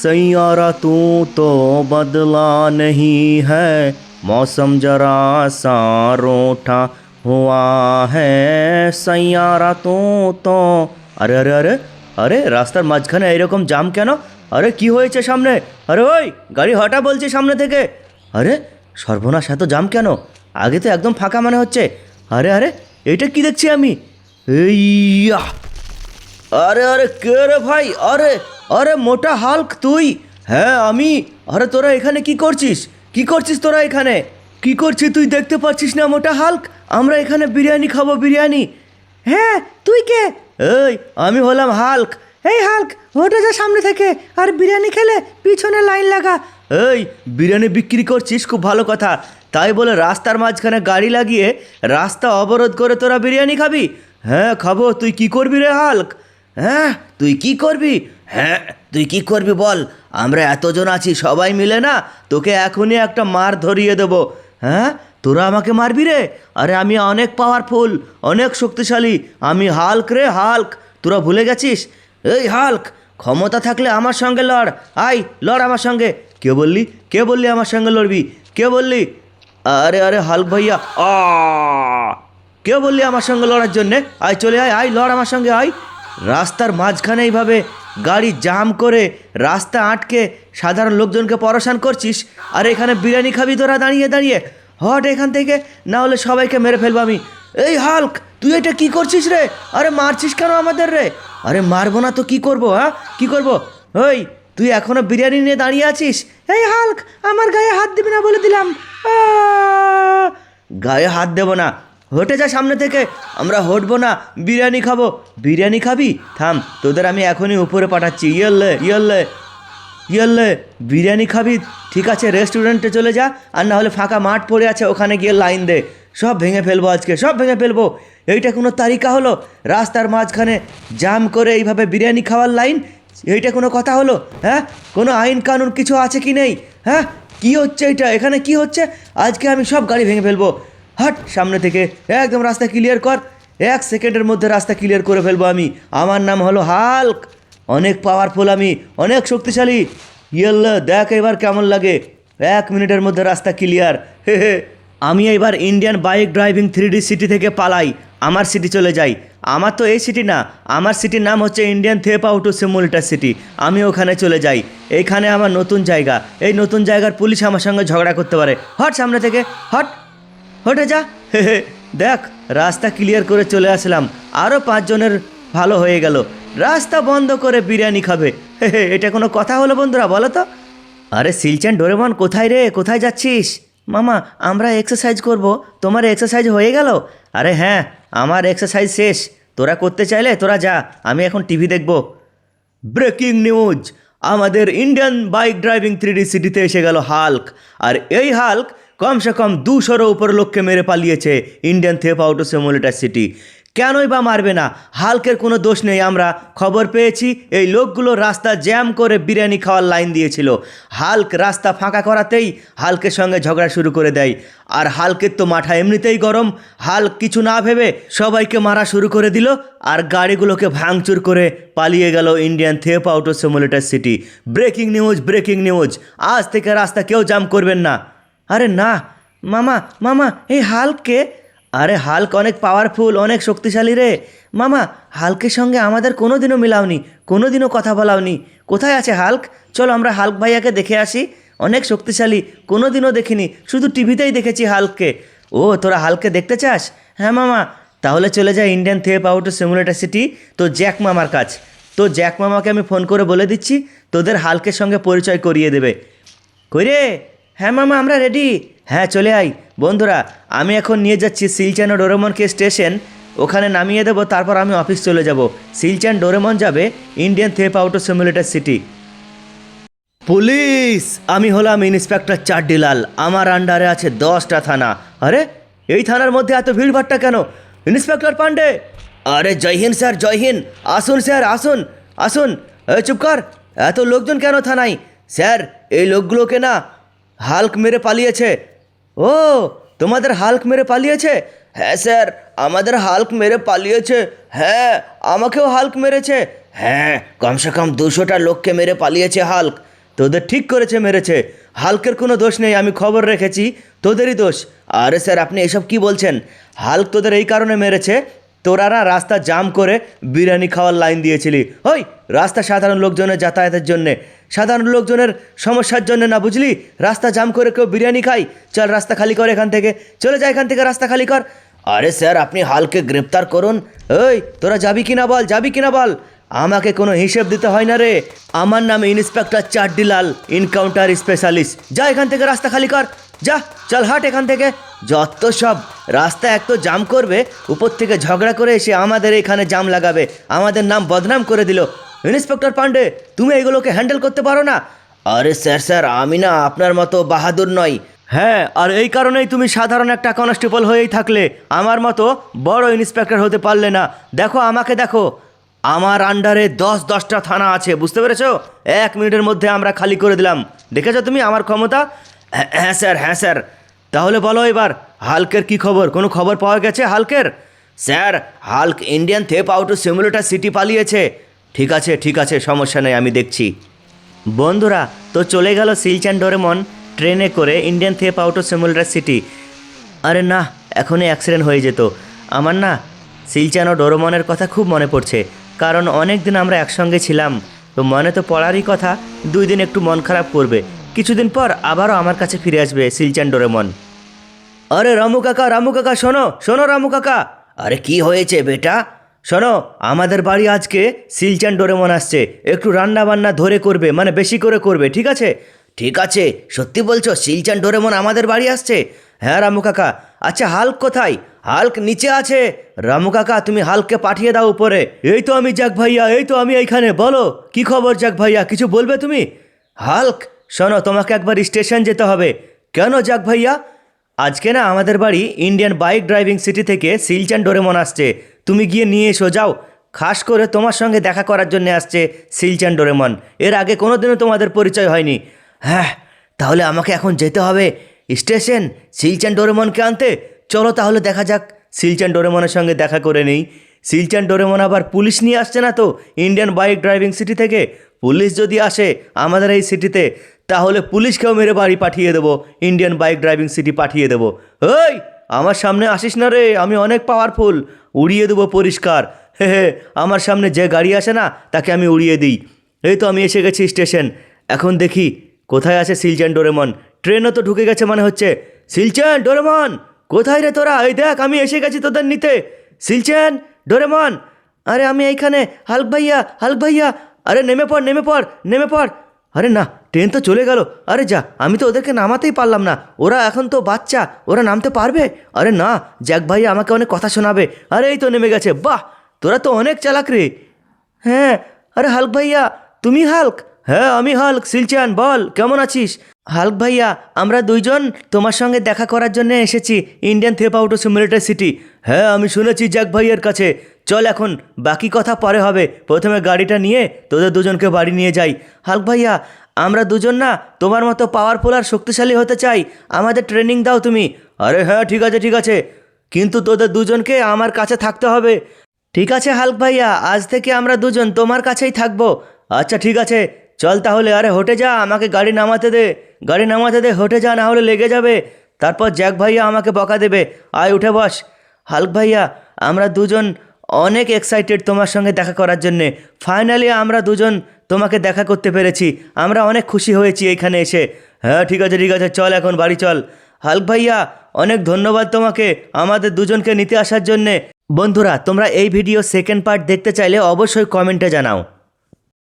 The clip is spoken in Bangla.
सैयारा तू तो बदला नहीं है मौसम जरा सा रूठा हुआ है सैयारा तू तो আরে আরে আরে আরে রাস্তার মাঝখানে এরকম জাম কেন আরে কি হয়েছে সামনে আরে ওই গাড়ি হটা বলছে সামনে থেকে আরে সর্বনাশ এত জাম কেন আগে তো একদম ফাঁকা মনে হচ্ছে আরে আরে এটা কি দেখছি আমি এইয়া আরে আরে কে রে ভাই আরে আরে মোটা হাল্ক তুই। হ্যাঁ আমি। আরে তোরা এখানে কি করছিস? কি করছিস তোরা এখানে? কি করছিস তুই দেখতে পাচ্ছিস না মোটা হাল্ক? আমরা এখানে বিরিয়ানি খাব বিরিয়ানি। হ্যাঁ তুই কে? এই আমি হলাম হাল্ক। এই হাল্ক ওটা যা সামনে থেকে। আর বিরিয়ানি খেলে পিছনে লাইন লাগা। এই বিরিয়ানি বিক্রি করছিস? খুব ভালো কথা। তাই বলে রাস্তার মাঝখানে গাড়ি লাগিয়ে রাস্তা অবরোধ করে তোরা বিরিয়ানি খাবি? হ্যাঁ খাব। তুই কি করবি রে হাল্ক? হ্যাঁ তুই কি করবি? হ্যাঁ তুই কি করবি বল? আমরা এতজন আছি, সবাই মিলে না, তোকে এখনই একটা মার ধরিয়ে দেবো। হ্যাঁ তোরা আমাকে মারবি রে? আরে আমি অনেক পাওয়ারফুল অনেক শক্তিশালী, আমি হাল্ক রে হাল্ক। তোরা ভুলে গেছিস? এই হাল্ক, ক্ষমতা থাকলে আমার সঙ্গে লড়। আই, লড় আমার সঙ্গে। কে বললি? কে বললি আমার সঙ্গে লড়বি? কে বললি? আরে আরে হাল্ক ভাইয়া, আ, কে বললি আমার সঙ্গে লড়ার জন্যে? আয়, চলে আয় আয়, লড় আমার সঙ্গে, আয়। রাস্তার মাঝখানে এইভাবে গাড়ি জাম করে রাস্তা আটকে সাধারণ লোকজনকে পরেশান করছিস? আর এখানে বিরিয়ানি খাবি তোরা দাঁড়িয়ে দাঁড়িয়ে। হট এখান থেকে, না হলে সবাইকে মেরে ফেলব আমি। এই হাল্ক, তুই এটা কি করছিস রে? আরে মারছিস কেন আমাদের রে? আরে মারবো না তো কি করব হ্যাঁ? কি করব? ওই তুই এখনও বিরিয়ানি নিয়ে দাঁড়িয়ে আছিস? এই হাল্ক, আমার গায়ে হাত দিবি না বলে দিলাম। গায়ে হাত দেবো না। হটে যা সামনে থেকে। আমরা হটবো না, বিরিয়ানি খাব। বিরিয়ানি খাবি? থাম, তোদের আমি এখনই উপরে পাঠাচ্ছি। ইয়ল্লে ইয়ল্লে ইয়ল্লে, বিরিয়ানি খাবি? ঠিক আছে, রেস্টুরেন্টে চলে যা, আর না হলে ফাঁকা মাঠ পড়ে আছে, ওখানে গিয়ে লাইন দে। সব ভেঙে ফেলব আজকে, সব ভেঙে ফেলব। এইটা কোনো তালিকা হলো? রাস্তার মাঝখানে জাম করে এইভাবে বিরিয়ানি খাওয়ার লাইন? এইটা কোনো কথা হলো? হ্যাঁ? কোনো আইন কানুন কিছু আছে কি নেই? হ্যাঁ? কি হচ্ছে এটা এখানে কি হচ্ছে? আজকে আমি সব গাড়ি ভেঙে ফেলব। হাট, সামনে থেকে একদম রাস্তা ক্লিয়ার কর। এক সেকেন্ডের মধ্যে রাস্তা ক্লিয়ার করে ফেলব আমি। আমার নাম হলো হাল্ক। অনেক পাওয়ারফুল আমি, অনেক শক্তিশালী। ইয়েল্লা, দেখ এবার কেমন লাগে। এক মিনিটের মধ্যে রাস্তা ক্লিয়ার হে হে, আমি এবার Indian bike driving three city থেকে পালাই। আমার সিটি চলে যাই। আমার তো এই সিটি না, আমার সিটির নাম হচ্ছে ইন্ডিয়ান থেপ আউটু সিমুলটা সিটি আমি ওখানে চলে যাই। এইখানে আমার নতুন জায়গা। এই নতুন জায়গার পুলিশ আমার সঙ্গে ঝগড়া করতে পারে। হট, সামনে থেকে হট। হটে যা। হে হে, দেখ, রাস্তা ক্লিয়ার করে চলে আসলাম। আরও পাঁচজনের ভালো হয়ে গেল। রাস্তা বন্ধ করে বিরিয়ানি খাবে। হে হে, এটা কোনো কথা হলো বন্ধুরা, বলো তো। আরে, সিলচান ডোরেমন, কোথায় রে? কোথায় যাচ্ছিস? মামা, আমরা এক্সারসাইজ করব। তোমার এক্সারসাইজ হয়ে গেল? আরে হ্যাঁ আমার এক্সারসাইজ শেষ। তোরা করতে চাইলে তোরা যা, আমি এখন টিভি দেখব। ব্রেকিং নিউজ আমাদের Indian bike driving three D সিটিতে এসে গেল হাল্ক আর এই হাল্ক কমসে কম দুশোরও উপর লোককে মেরে পালিয়েছে Indian theft auto simulator city কেনই বা মারবে না? হালকের কোনো দোষ নেই, আমরা খবর পেয়েছি, এই লোকগুলো রাস্তা জ্যাম করে বিরিয়ানি খাওয়ার লাইন দিয়েছিল। হালক রাস্তা ফাঁকা করাতেই হালকের সঙ্গে ঝগড়া শুরু করে দেয়। আর হালকের তো মাথা এমনিতেই গরম। হাল্ক কিছু না ভেবে সবাইকে মারা শুরু করে দিল আর গাড়িগুলোকে ভাঙচুর করে পালিয়ে গেল Indian theft auto simulator city breaking news breaking news আজ থেকে রাস্তা কেউ জাম করবেন না। আরে না, মামা মামা, এই হাল্ককে আরে হাল্ক অনেক পাওয়ারফুল অনেক শক্তিশালী রে। মামা, হালকের সঙ্গে আমাদের কোনো দিনও মিলাওনি কোনো দিনও কথা বলাওনি। কোথায় আছে হালক? চলো আমরা হাল্ক ভাইয়াকে দেখে আসি। অনেক শক্তিশালী কোনো দিনও দেখিনি, শুধু টিভিতেই দেখেছি হাল্ককে। ও, তোরা হালকে দেখতে চাস? হ্যাঁ মামা। তাহলে চলে যায় Indian theft auto simulator city তো জ্যাক মামার কাজ তো জ্যাক মামাকে আমি ফোন করে বলে দিচ্ছি, তোদের হালকের সঙ্গে পরিচয় করিয়ে দেবে। কই রে? হ্যাঁ মামা, আমরা রেডি হ্যাঁ চলে আই বন্ধুরা, আমি এখন নিয়ে যাচ্ছি সিলচান ও ডোরেমনকে স্টেশন। ওখানে নামিয়ে দেবো, তারপর আমি অফিস চলে যাব। সিলচান ডোরেমন যাবে Indian theft auto simulator city police! আমি হলাম ইন্সপেক্টর চাড্ডিলাল আমার আন্ডারে আছে দশটা থানা। আরে, এই থানার মধ্যে এত ভিড়ভাট্টা কেন? ইন্সপেক্টর পান্ডে আরে, জয় স্যার, জয় আসুন স্যার, আসুন আসুন। চুপ কর। এত লোকজন কেন থানায়? স্যার, এই লোকগুলোকে না হাল্ক মেরে পালিয়েছে। ও, তোমাদের হাল্ক মেরে পালিয়েছে? হ্যাঁ স্যার, আমাদের হাল্ক মেরে পালিয়েছে। হ্যাঁ আমাকেও হাল্ক মেরেছে। হ্যাঁ কমসে কম দুশোটা লোককে মেরে পালিয়েছে হাল্ক। তোদের ঠিক করেছে, মেরেছে। হালকের কোনো দোষ নেই, আমি খবর রেখেছি। তোদেরই দোষ। আরে, স্যার, আপনি এসব কি বলছেন? হালক তোদের এই কারণে মেরেছে তোরা না রাস্তা জাম করে বিরিয়ানি খাওয়ার লাইন দিয়েছিলি। ওই, রাস্তা সাধারণ লোকজনের যাতায়াতের জন্যে। সাধারণ লোকজনের সমস্যার জন্য না বুঝলি? রাস্তা জাম করে কেউ বিরিয়ানি খাই চল রাস্তা খালি কর এখান থেকে। চলে যা এখান থেকে রাস্তা খালি কর। আরে স্যার, আপনি হালকে গ্রেপ্তার করুন। ওই, তোরা যাবি কিনা বল, যাবি কিনা বল? আমাকে কোনো হিসেব দিতে হয় না রে। আমার নাম ইন্সপেক্টর চাড্ডিলাল ইনকাউন্টার স্পেশালিস্ট। যা এখান থেকে রাস্তা খালি কর। যা, চল হাট এখান থেকে। যত সব রাস্তা এক তো জাম করবে, উপর থেকে ঝগড়া করে এসে আমাদের এখানে জাম লাগাবে। আমাদের নাম বদনাম করে দিল। ইন্সপেক্টর পান্ডে তুমি এগুলোকে হ্যান্ডেল করতে পারো না? আরে স্যার স্যার, আমি না আপনার মতো বাহাদুর নই। হ্যাঁ আর এই কারণেই তুমি সাধারণ একটা কনস্টেবল হয়েই থাকলে। আমার মতো বড় ইন্সপেক্টর হতে পারলে না। দেখো, আমাকে দেখো। আমার আন্ডারে দশ দশটা থানা আছে, বুঝতে পেরেছ? এক মিনিটের মধ্যে আমরা খালি করে দিলাম। দেখেছ তুমি আমার ক্ষমতা? হ্যাঁ হ্যাঁ স্যার হ্যাঁ স্যার। তাহলে বলো এবার, হালকের কি খবর? কোনো খবর পাওয়া গেছে হালকের? Sir, Hulk Indian theft auto simulator city পালিয়েছে। ঠিক আছে ঠিক আছে, সমস্যা নেই, আমি দেখছি। বন্ধুরা, তো চলে গেল সিলচান ডোরেমন ট্রেনে করে Indian theft auto simulator city. আরে না, এখনই অ্যাক্সিডেন্ট হয়ে যেত। আমার না সিলচান ও ডোরেমনের কথা খুব মনে পড়ছে, কারণ অনেক দিন আমরা একসঙ্গে ছিলাম। তো মনে তো পড়ারই কথা, দুই দিন একটু মন খারাপ করবে। কিছুদিন পর আবারও আমার কাছে ফিরে আসবে সিলচান ডোরেমন। আরে রামু কাকা রামু কাকা, শোনো শোনো রামু কাকা। আরে কি হয়েছে বেটা? শোনো, আমাদের বাড়ি আজকে সিলচান ডোরেমন আসছে। একটু রান্না বান্না ধরে করবে মানে বেশি করে করবে, ঠিক আছে? ঠিক আছে, সত্যি বলছো, সিলচান ডোরেমন আমাদের বাড়ি আসছে? হ্যাঁ রামু কাকা। আচ্ছা হাল্ক কোথায়? হাল্ক নিচে আছে। রামু কাকা, তুমি হাল্ককে পাঠিয়ে দাও উপরে। এই তো আমি যাক ভাইয়া, এই তো আমি এইখানে, বলো, কি খবর যাক ভাইয়া, কিছু বলবে তুমি? হাল্ক শোনো, তোমাকে একবার স্টেশন যেতে হবে। কেন যাক ভাইয়া? আজকে না আমাদের বাড়ি ইন্ডিয়ান বাইক ড্রাইভিং সিটি থেকে সিলচান ডোরেমন আসছে। তুমি গিয়ে নিয়ে এসো, যাও। খাস করে তোমার সঙ্গে দেখা করার জন্য আসছে সিলচান ডোরেমন। এর আগে কোনোদিনও তোমাদের পরিচয় হয়নি। হ্যাঁ তাহলে আমাকে এখন যেতে হবে। স্টেশন সিলচান ডোরেমনকে আনতে? চলো তাহলে দেখা যাক। সিলচান ডোরেমনের সঙ্গে দেখা করে নেই। সিলচান ডোরেমন আবার পুলিশ নিয়ে আসছে না তো? ইন্ডিয়ান বাইক ড্রাইভিং সিটি থেকে? পুলিশ যদি আসে আমাদের এই সিটিতে, তাহলে পুলিশকেও মেরে বাড়ি পাঠিয়ে দেবো ইন্ডিয়ান বাইক ড্রাইভিং সিটি পাঠিয়ে দেবো। ওই আমার সামনে আসিস না রে, আমি অনেক পাওয়ারফুল উড়িয়ে দেবো পরিষ্কার। হে হে, আমার সামনে যে গাড়ি আসে না, তাকে আমি উড়িয়ে দিই। এই তো আমি এসে গেছি স্টেশন। এখন দেখি, কোথায় আছে সিলচান ডোরেমন? ট্রেনও তো ঢুকে গেছে মানে হচ্ছে। সিলচান ডোরেমন, কোথায় রে তোরা? এই দেখ, আমি এসে গেছি তোদের নিতে। সিলচান ডোরেমন, আরে আমি এইখানে, হালক ভাইয়া হালক ভাইয়া আরে নেমে পড় নেমে পড় নেমে পড়। আরে না, ট্রেন তো চলে গেল। আরে যা, আমি তো ওদেরকে নামাতেই পারলাম না। ওরা এখন তো বাচ্চা, ওরা নামতে পারবে? আরে না, জ্যাক ভাই আমাকে অনেক কথা শোনাবে। আরে এই তো নেমে গেছে। বাহ, তোরা তো অনেক চালাক রে। হ্যাঁ আরে হাল্ক ভাইয়া, তুমি হাল্ক? হ্যাঁ আমি হাল্ক, সিলচান, বল, কেমন আছিস? হাল্ক ভাইয়া, আমরা দুইজন তোমার সঙ্গে দেখা করার জন্য এসেছি Indian theft auto simulator city হ্যাঁ আমি শুনেছি জ্যাক ভাইয়ের কাছে। চল এখন, বাকি কথা পরে হবে। প্রথমে গাড়িটা নিয়ে তোদের দুজনকে বাড়ি নিয়ে যাই। হাল্ক ভাইয়া, আমরা দুজন না তোমার মতো পাওয়ারফুল আর শক্তিশালী হতে চাই। আমাদের ট্রেনিং দাও তুমি। আরে হ্যাঁ ঠিক আছে ঠিক আছে। কিন্তু তোদের দুজনকে আমার কাছে থাকতে হবে। ঠিক আছে, হাল্ক ভাইয়া, আজ থেকে আমরা দুজন তোমার কাছেই থাকব। আচ্ছা ঠিক আছে। চল তাহলে, আরে, হটে যা, আমাকে গাড়ি নামাতে দে। গাড়ি নামাতে দে, হটে যা, না হলে লেগে যাবে। তারপর জ্যাক ভাইয়া আমাকে বকা দেবে। আয়, উঠে বস। হালক ভাইয়া, আমরা দুজন অনেক এক্সাইটেড তোমার সঙ্গে দেখা করার জন্যে। ফাইনালি আমরা দুজন তোমাকে দেখা করতে পেরেছি। আমরা অনেক খুশি হয়েছি এইখানে এসে। হ্যাঁ ঠিক আছে ঠিক আছে, চল এখন, বাড়ি চল। হালক ভাইয়া, অনেক ধন্যবাদ তোমাকে আমাদের দুজনকে নিতে আসার জন্যে। বন্ধুরা, তোমরা এই ভিডিও সেকেন্ড পার্ট দেখতে চাইলে অবশ্যই কমেন্টে জানাও।